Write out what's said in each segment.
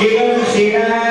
Llega, llega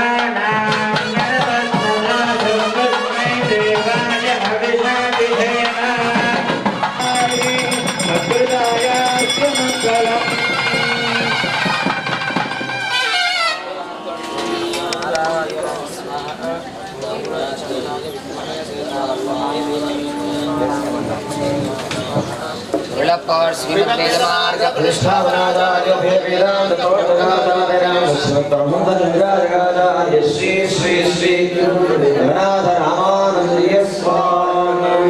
拜拜。ब्रह्मचन्द्राचार्य Shri Shri Shri Raghunath रामानन्दीय Swami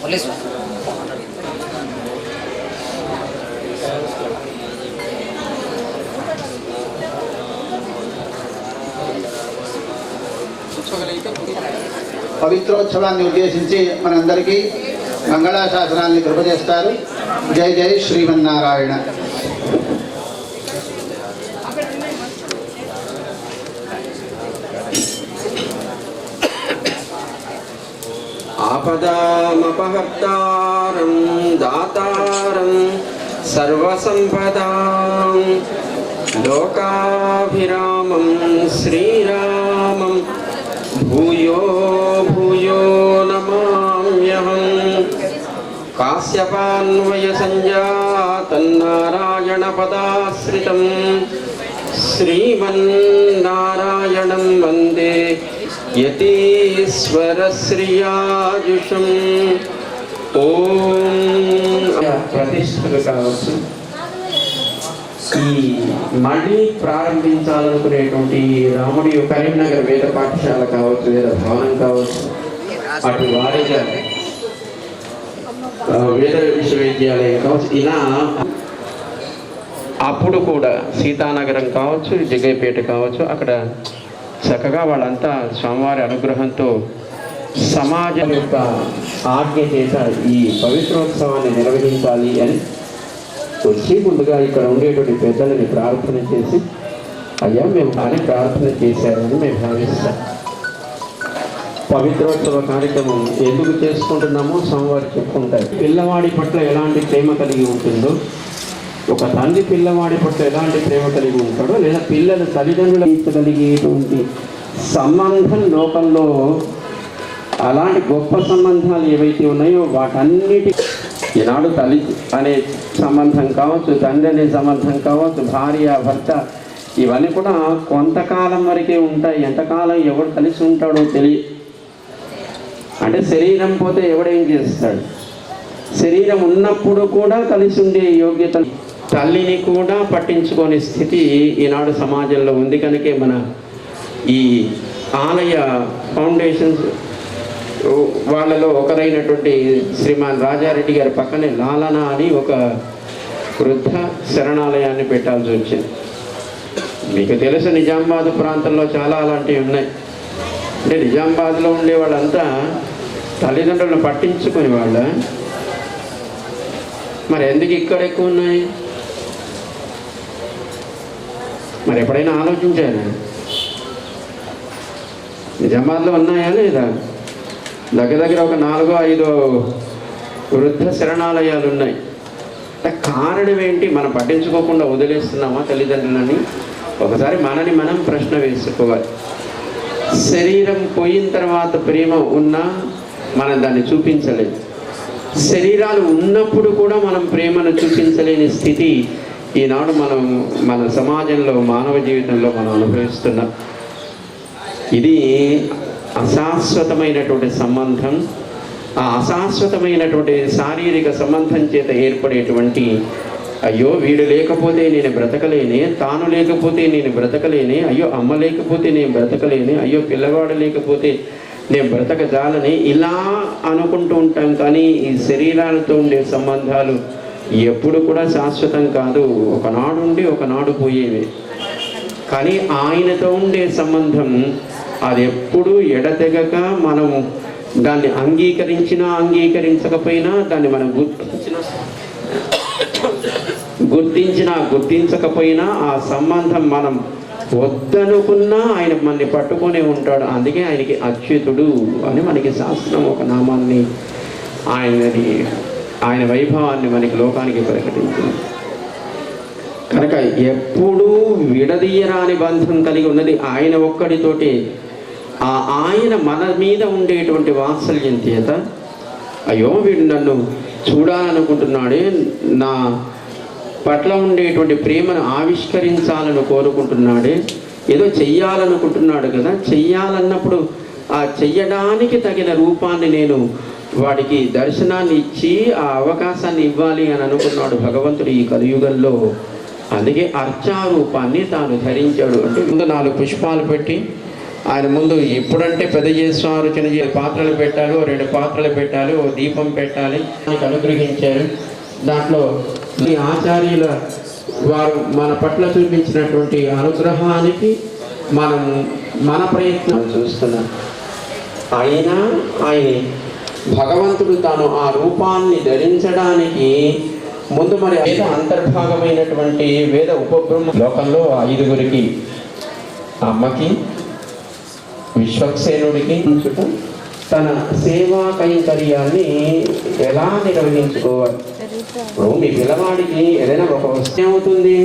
police పవిత్రోత్సవాన్ని ఉద్దేశించి మనందరికీ మంగళాశాసనాన్ని కృప చేస్తారు జై జై శ్రీమన్నారాయణ. आपदामपहर्तारं दातारं सर्वसम्पदां लोकाभिरामं श्रीरामं भूयो भूयो नमाम्यहम् काश्यपान्वयसञ्जातन्नारायणपदाश्रितं श्रीमन्नारायणं वन्दे యతీశ్వరశ్రియాయుషం. ఓం. ప్రతిష్టలు కావచ్చు ఈ మళ్ళీ ప్రారంభించాలనుకునేటువంటి రాముడి కరీంనగర్ వేద పాఠశాల కావచ్చు వేద భవనం కావచ్చు అటు వారిగా వేద విశ్వవిద్యాలయం కావచ్చు ఇలా అప్పుడు కూడా సీతానగరం కావచ్చు జగైపేట కావచ్చు అక్కడ చక్కగా వాళ్ళంతా స్వామివారి అనుగ్రహంతో సమాజం యొక్క ఆజ్ఞ చేత ఈ పవిత్రోత్సవాన్ని నిర్వహించాలి అని వచ్చి ముందుగా ఇక్కడ ఉండేటువంటి పెద్దలని ప్రార్థన చేసి అయ్యా మేము కానీ ప్రార్థన చేశారని మేము భావిస్తాం. పవిత్రోత్సవ కార్యక్రమం ఎందుకు చేసుకుంటున్నామో స్వామివారు చెప్పుకుంటారు. పిల్లవాడి పట్ల ఎలాంటి ప్రేమ కలిగి ఉంటుందో ఒక తండ్రి పిల్లవాడి పట్ల ఎలాంటి ప్రేమ కలిగి ఉంటాడో లేదా పిల్లల తల్లిదండ్రులు ఇచ్చగలిగేటువంటి సంబంధం లోకంలో అలాంటి గొప్ప సంబంధాలు ఏవైతే ఉన్నాయో వాటన్నిటి ఈనాడు తల్లి అనే సంబంధం కావచ్చు తండ్రి అనే సంబంధం కావచ్చు భార్య భర్త ఇవన్నీ కూడా కొంతకాలం వరకే ఉంటాయి. ఎంతకాలం ఎవడు కలిసి ఉంటాడో తెలియ అంటే శరీరం పోతే ఎవడేం చేస్తాడు? శరీరం ఉన్నప్పుడు కూడా కలిసి ఉండే యోగ్యత తల్లిని కూడా పట్టించుకోని స్థితి ఈనాడు సమాజంలో ఉంది కనుకే మన ఈ ఆలయ ఫౌండేషన్స్ వాళ్ళలో ఒకరైనటువంటి శ్రీమాన్ రాజారెడ్డి గారి పక్కనే లాలన అని ఒక వృద్ధ శరణాలయాన్ని పెట్టాల్సి వచ్చింది. మీకు తెలుసు నిజామాబాద్ ప్రాంతంలో చాలా అలాంటివి ఉన్నాయి. అంటే నిజామాబాద్లో ఉండే వాళ్ళంతా తల్లిదండ్రులను పట్టించుకునే వాళ్ళ. మరి ఎందుకు ఇక్కడ ఎక్కువ ఉన్నాయి? మరి ఎప్పుడైనా ఆలోచించారా? నిజామాబాద్లో ఉన్నాయా లేదా? దగ్గర దగ్గర ఒక నాలుగో ఐదో వృద్ధ శరణాలయాలు ఉన్నాయి. కారణం ఏంటి? మనం పట్టించుకోకుండా వదిలేస్తున్నామా తల్లిదండ్రులని? ఒకసారి మనని మనం ప్రశ్న వేసుకోవాలి. శరీరం పోయిన తర్వాత ప్రేమ ఉన్నా మనం దాన్ని చూపించలేదు శరీరాలు ఉన్నప్పుడు కూడా మనం ప్రేమను చూపించలేని స్థితి ఈనాడు మనం మన సమాజంలో మానవ జీవితంలో మనం అనుభవిస్తున్నాం ఇది అశాశ్వతమైనటువంటి సంబంధం ఆ అశాశ్వతమైనటువంటి శారీరక సంబంధం చేత ఏర్పడేటువంటి అయ్యో వీడు లేకపోతే నేను బ్రతకలేనే తాను లేకపోతే నేను బ్రతకలేనే అయ్యో అమ్మ లేకపోతే నేను బ్రతకలేనే అయ్యో పిల్లవాడు లేకపోతే నేను బ్రతకజాలని ఇలా అనుకుంటూ ఉంటాం. కానీ ఈ శరీరాలతో ఉండే సంబంధాలు ఎప్పుడు కూడా శాశ్వతం కాదు. ఒకనాడు ఉండి ఒకనాడు పోయేవి. కానీ ఆయనతో ఉండే సంబంధం అది ఎప్పుడు ఎడతెగక మనం దాన్ని అంగీకరించినా అంగీకరించకపోయినా దాన్ని మనం గుర్తించిన గుర్తించినా గుర్తించకపోయినా ఆ సంబంధం మనం వద్దనుకున్నా ఆయన మనని పట్టుకునే ఉంటాడు. అందుకే ఆయనకి అచ్యుతుడు అని మనకి శాస్త్రం ఒక నామాన్ని ఆయనది ఆయన వైభవాన్ని మనకి లోకానికి ప్రకటించింది. కనుక ఎప్పుడూ విడదీయరాని బంధం కలిగి ఉన్నది ఆయన ఒక్కడితోటి. ఆ ఆయన మన మీద ఉండేటువంటి వాత్సల్యం చేత అయ్యో వీడు నన్ను చూడాలనుకుంటున్నాడే నా పట్ల ఉండేటువంటి ప్రేమను ఆవిష్కరించాలని కోరుకుంటున్నాడే ఏదో చెయ్యాలనుకుంటున్నాడు కదా చెయ్యాలన్నప్పుడు ఆ చెయ్యడానికి తగిన రూపాన్ని నేను వాడికి దర్శనాన్ని ఇచ్చి ఆ అవకాశాన్ని ఇవ్వాలి అని అనుకున్నాడు భగవంతుడు ఈ కలియుగంలో. అందుకే అర్చారూపాన్ని తాను ధరించాడు. అంటే ముందు నాలుగు పుష్పాలు పెట్టి ఆయన ముందు ఎప్పుడంటే పెద్ద చేస్తున్నారు చిన్న పాత్రలు పెట్టాలి రెండు పాత్రలు పెట్టాలి ఓ దీపం పెట్టాలి ఆయనకు అనుగ్రహించారు. దాంట్లో ఈ ఆచార్యుల వారు మన పట్ల చూపించినటువంటి అనుగ్రహానికి మనం మన ప్రయత్నం చూస్తున్నాం. అయినా ఆయన భగవంతుడు తాను ఆ రూపాన్ని ధరించడానికి ముందు మరి వేద అంతర్భాగమైనటువంటి వేద ఉపబ్రహ్మ లోకంలో ఐదుగురికి అమ్మకి విశ్వక్సేనుడికి తన సేవా కైంకర్యాన్ని ఎలా నిర్వహించుకోవాలి? ఇప్పుడు మీ పిల్లవాడికి ఏదైనా ఒక వస్తువు అవుతుంది.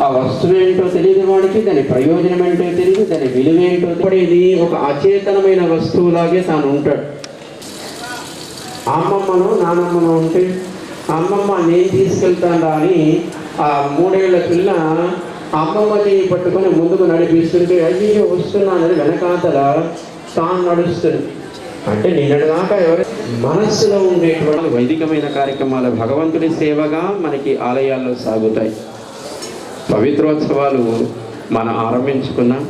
ఆ వస్తువు ఏంటో తెలియని వాడికి దాని ప్రయోజనం ఏంటో తెలియదు దాని విలువ ఏంటో పడేది ఇది ఒక అచేతనమైన వస్తువులాగే తాను ఉంటాడు. అమ్మమ్మను నానమ్మను ఉంటే అమ్మమ్మ నేను తీసుకెళ్తాడా అని ఆ మూడేళ్ళ పిల్ల అమ్మమ్మని పట్టుకొని ముందుకు నడిపిస్తుంటే అయ్యో వస్తున్నానని వెనకాతల తాను నడుస్తుంది. అంటే నిన్నటిదాకా ఎవరు మనస్సులో ఉండేటువంటి వైదికమైన కార్యక్రమాలు భగవంతుడి సేవగా మనకి ఆలయాల్లో సాగుతాయి. పవిత్రోత్సవాలు మనం ఆరంభించుకున్నాం.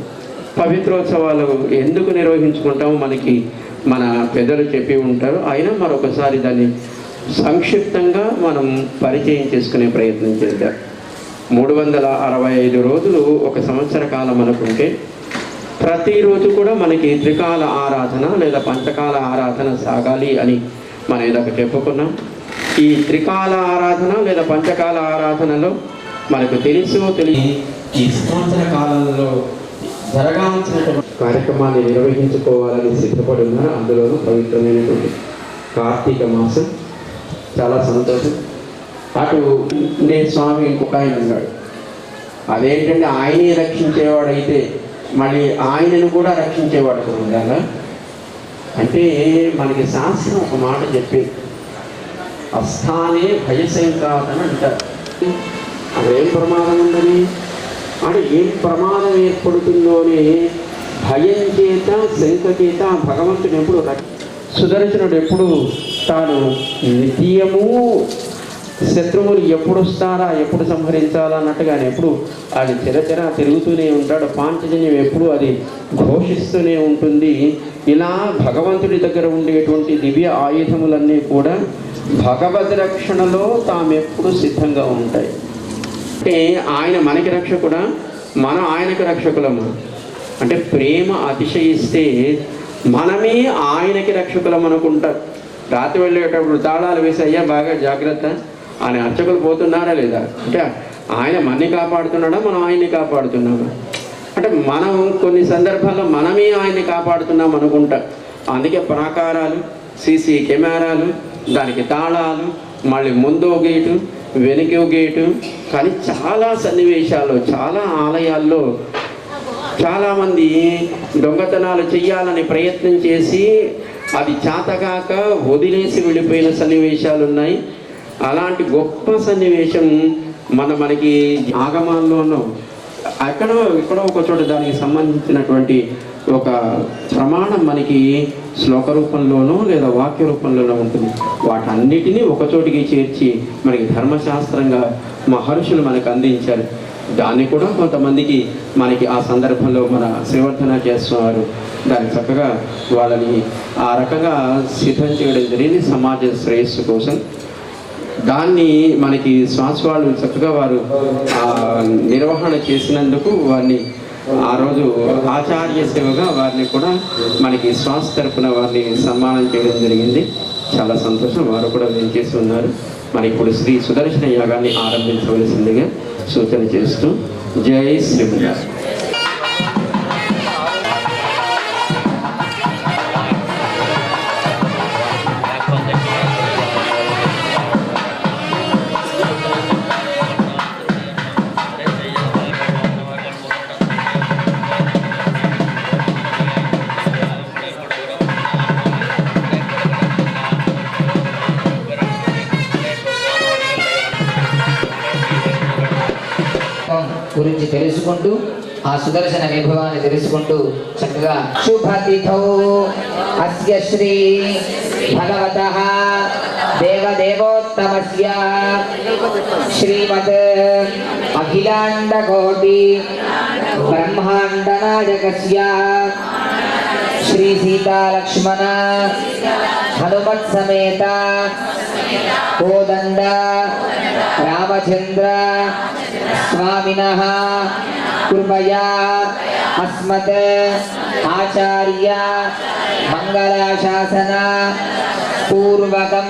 పవిత్రోత్సవాలు ఎందుకు నిర్వహించుకుంటామో మనకి మన పెద్దలు చెప్పి ఉంటారు. అయినా మరొకసారి దాన్ని సంక్షిప్తంగా మనం పరిచయం చేసుకునే ప్రయత్నం చేద్దాం. మూడు వందల అరవై ఐదు రోజులు ఒక సంవత్సర కాలం అనుకుంటే ప్రతిరోజు కూడా మనకి త్రికాల ఆరాధన లేదా పంచకాల ఆరాధన సాగాలి అని మనం ఇదొక చెప్పుకున్నాం. ఈ త్రికాల ఆరాధన లేదా పంచకాల ఆరాధనలో మనకు తెలుసు తెలియ ఈ సంవత్సర కాలంలో జరగాల్సినటువంటి కార్యక్రమాన్ని నిర్వహించుకోవాలని సిద్ధపడి ఉన్నారు అందులోనూ పవిత్రమైనటువంటి కార్తీక మాసం చాలా సంతోషం. అటు నేను స్వామి ఇంకొక ఆయన ఉన్నాడు. అదేంటంటే ఆయనే రక్షించేవాడైతే మళ్ళీ ఆయనను కూడా రక్షించేవాడు కూడా ఉండాలా? అంటే మనకి శాస్త్రం ఒక మాట చెప్పింది అస్థానే భయశంకాతని అంటారు. అదేం ఏం ప్రమాదం ఉందని? అంటే ఏం ప్రమాదం ఏర్పడుతుందో అని భయం చేత శంక చేత భగవంతుడు ఎప్పుడు సుదర్శనుడు ఎప్పుడు తాను నిత్యము శత్రువులు ఎప్పుడు వస్తారా ఎప్పుడు సంహరించాలా అన్నట్టుగానే ఎప్పుడు అది చిరచిర తిరుగుతూనే ఉంటాడు. పాంచజన్యం ఎప్పుడు అది ఘోషిస్తూనే ఉంటుంది. ఇలా భగవంతుడి దగ్గర ఉండేటువంటి దివ్య ఆయుధములన్నీ కూడా భగవద్ రక్షణలో తామెప్పుడు సిద్ధంగా ఉంటాయి. అంటే ఆయన మనకి రక్షకుడా? మనం ఆయనకు రక్షకులము? అంటే ప్రేమ అతిశయిస్తే మనమే ఆయనకి రక్షకులం అనుకుంటాం రాత్రి వెళ్ళేటప్పుడు తాళాలు వేసి అయ్యా బాగా జాగ్రత్త ఆయన అర్చకులు పోతున్నారా లేదా? అంటే ఆయన మనని కాపాడుతున్నాడా? మనం ఆయన్ని కాపాడుతున్నామా? అంటే మనం కొన్ని సందర్భాల్లో మనమే ఆయన్ని కాపాడుతున్నాం అనుకుంటాం అందుకే ప్రాకారాలు సీసీ కెమెరాలు దానికి తాళాలు మళ్ళీ ముందో గేటు వెనుకో గేటు. కానీ చాలా సన్నివేశాలు చాలా ఆలయాల్లో చాలామంది దొంగతనాలు చేయాలని ప్రయత్నం చేసి అది చాతగాక వదిలేసి వెళ్ళిపోయిన సన్నివేశాలు ఉన్నాయి. అలాంటి గొప్ప సన్నివేశం మన మనకి ఆగమాల్లోనూ ఎక్కడో ఎక్కడో ఒక చోట దానికి సంబంధించినటువంటి ఒక ప్రమాణం మనకి శ్లోక రూపంలోనో లేదా వాక్య రూపంలోనో ఉంటుంది. వాటన్నిటినీ ఒకచోటికి చేర్చి మనకి ధర్మశాస్త్రంగా మహర్షులు మనకు అందించారు. దాన్ని కూడా కొంతమందికి మనకి ఆ సందర్భంలో మన శ్రీవర్ధన చేస్తున్నారు. దాన్ని చక్కగా వాళ్ళని ఆ రకంగా సిద్ధం చేయడం జరిగింది సమాజ శ్రేయస్సు కోసం. దాన్ని మనకి శ్వాస వాళ్ళు చక్కగా వారు నిర్వహణ చేసినందుకు వారిని ఆ రోజు ఆచార్య సేవగా వారిని కూడా మనకి శ్వాస తరపున వారిని సన్మానం చేయడం జరిగింది. చాలా సంతోషం. వారు కూడా చేసి ఉన్నారు. మరి ఇప్పుడు శ్రీ సుదర్శన యాగాన్ని ఆరంభించవలసిందిగా సూచన చేస్తూ జై శ్రీ Thank you. తెలుసుకుంటూ ఆ సుదర్శన వైభవాన్ని తెలుసుకుంటూ చక్కగా శుభతిథౌ అస్య శ్రీ భగవత దేవదేవోత్తమస్య శ్రీమద్ అఖిలాండ కోటి బ్రహ్మాండ నాయకస్య శ్రీ సీతాలక్ష్మణ హనుమత్ సమేత కోదండ రామచంద్ర స్వామిన కృపయా అస్మత్ ఆచార్య మంగళాశాసన పూర్వకం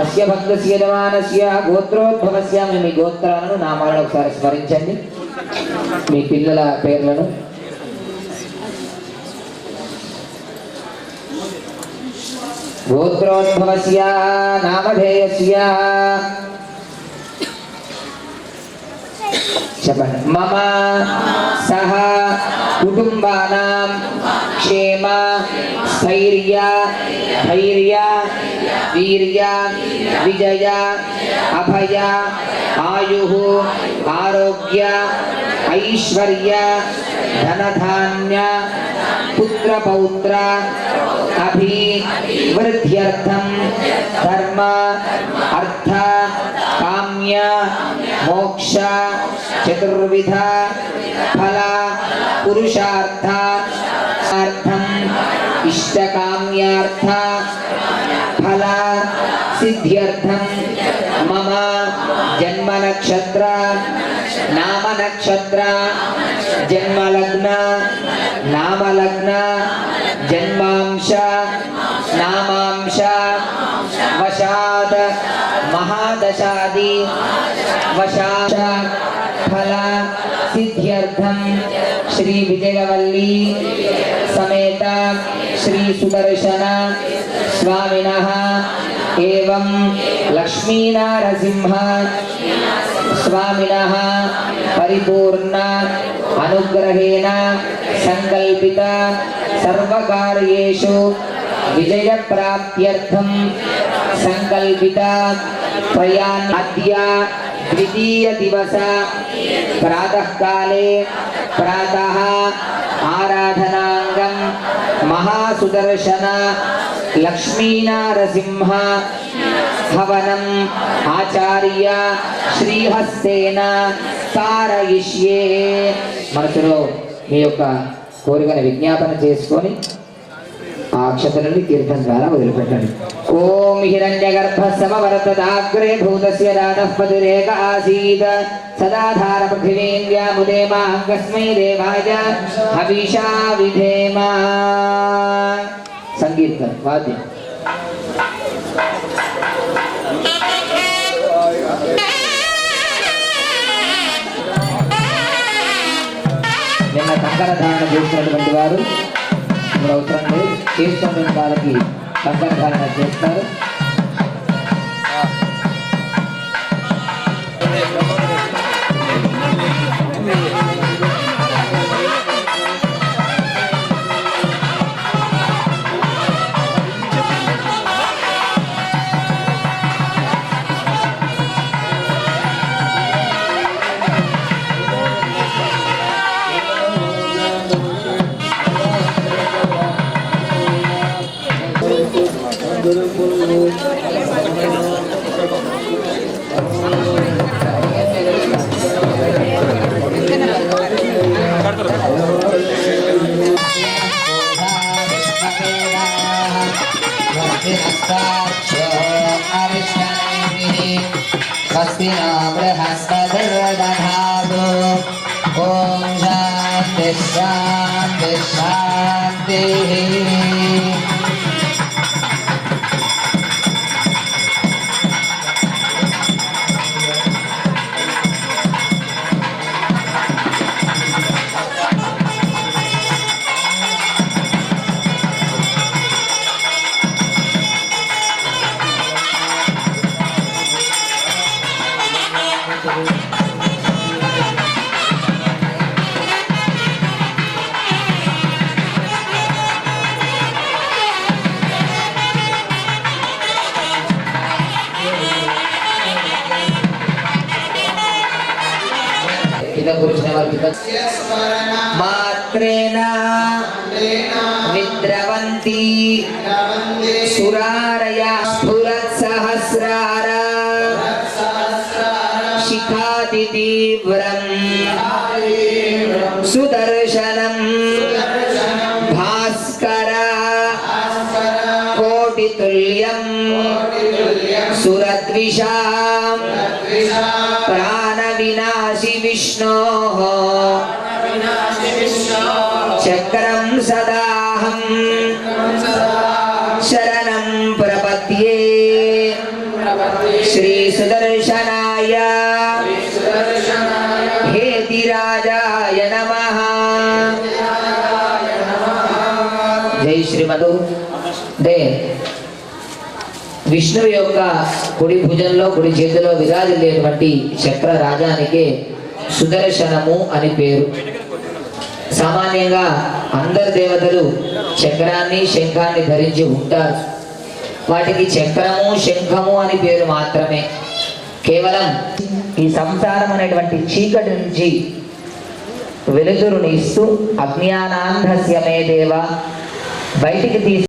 అస్య భక్తస్య యజమానస్య గోత్రోద్భవస్య మీ గోత్రాలను నామాలను ఒకసారి స్మరించండి. మీ పిల్లల పేర్లను गोत्रोद्भवस्य नामधेयस्य। मम, सह, कुटुम्बानां, क्षेम, स्थैर्य, धैर्य, वीर्य, विजय, अभय, आयुः, आरोग्य, ऐश्वर्य, धनधान्य ఆరోగ్య ఐశ్వర్య ధనధాన్య పుత్రపౌత్ర అభివృద్ధ్యర్థం ధర్మ అర్థ కామ్య మోక్ష చతుర్విధ ఫల పురుషార్థ అర్థం ఇష్టకామ్యార్థ ఫల సిద్ధ్యర్థం మమ జన్మ నక్షత్ర నామ నక్షత్ర జన్మలగ్న నామలగ్న జన్మాంశ నామాంశ వశాద్ మహాదశాది వశాశ ఫల సిద్ధ్యర్థం శ్రీ విజయవల్లి సమేత శ్రీ సుదర్శన స్వామినః ఏవం లక్ష్మీనారసింహ స్వామిన పరిపూర్ణ అనుగ్రహేణ సంకల్పిత సర్వకార్యేషు విజయప్రాప్త్యర్థం సంకల్పిత ప్రయాణ అద్య ద్వితీయ దివస ప్రాతకాలే ప్రాత ఆరాధనాంగం మహాసుదర్శన లక్ష్మీనారసింహ హవనం ఆచార్య శ్రీహస్తేన తారయిష్యే మనసులో మీ యొక్క కోరికను విజ్ఞాపన చేసుకొని ఆ అక్షతలని తీర్థం ద్వారా వదిలిపెట్టండి. ఓం హిరణ్య గర్భ సమవర్తదాగ్రే భూతస్య రాధః పదురేక ఆసీత్. సదాధార పృథివీం వ్యాముదేమ అంగస్మై దేవాయ హవిషా విధేమ. సంగీతం వాద్యం. కంకర ధారణ చేస్తున్నటువంటి వారు ఇప్పుడు అవసరం లేదు చేసుకున్న వాళ్ళకి కంకర ధారణ చేస్తారు సురారయ స్ఫురత్ సహస్రార శిఖాతి తీవ్రం సుదర్శనం భాస్కర కోటితుల్యం సురద్విషాం హేతిరాజాయ నమ. జై శ్రీమధు దే విష్ణువు యొక్క కుడి భుజంలో కుడి చేతిలో విరాజిల్లేటువంటి చక్ర రాజానికే సుదర్శనము అని పేరు. సామాన్యంగా అందరు దేవతలు చక్రాన్ని శంఖాన్ని ధరించి ఉంటారు. వాటికి చక్రము శంఖము అని పేరు మాత్రమే. కేవలం ఈ సంసారం అనేటువంటి చీకటి నుంచి వెలుతురుని ఇస్తూ అజ్ఞానాంధస్యమే దేవ బయటికి తీసి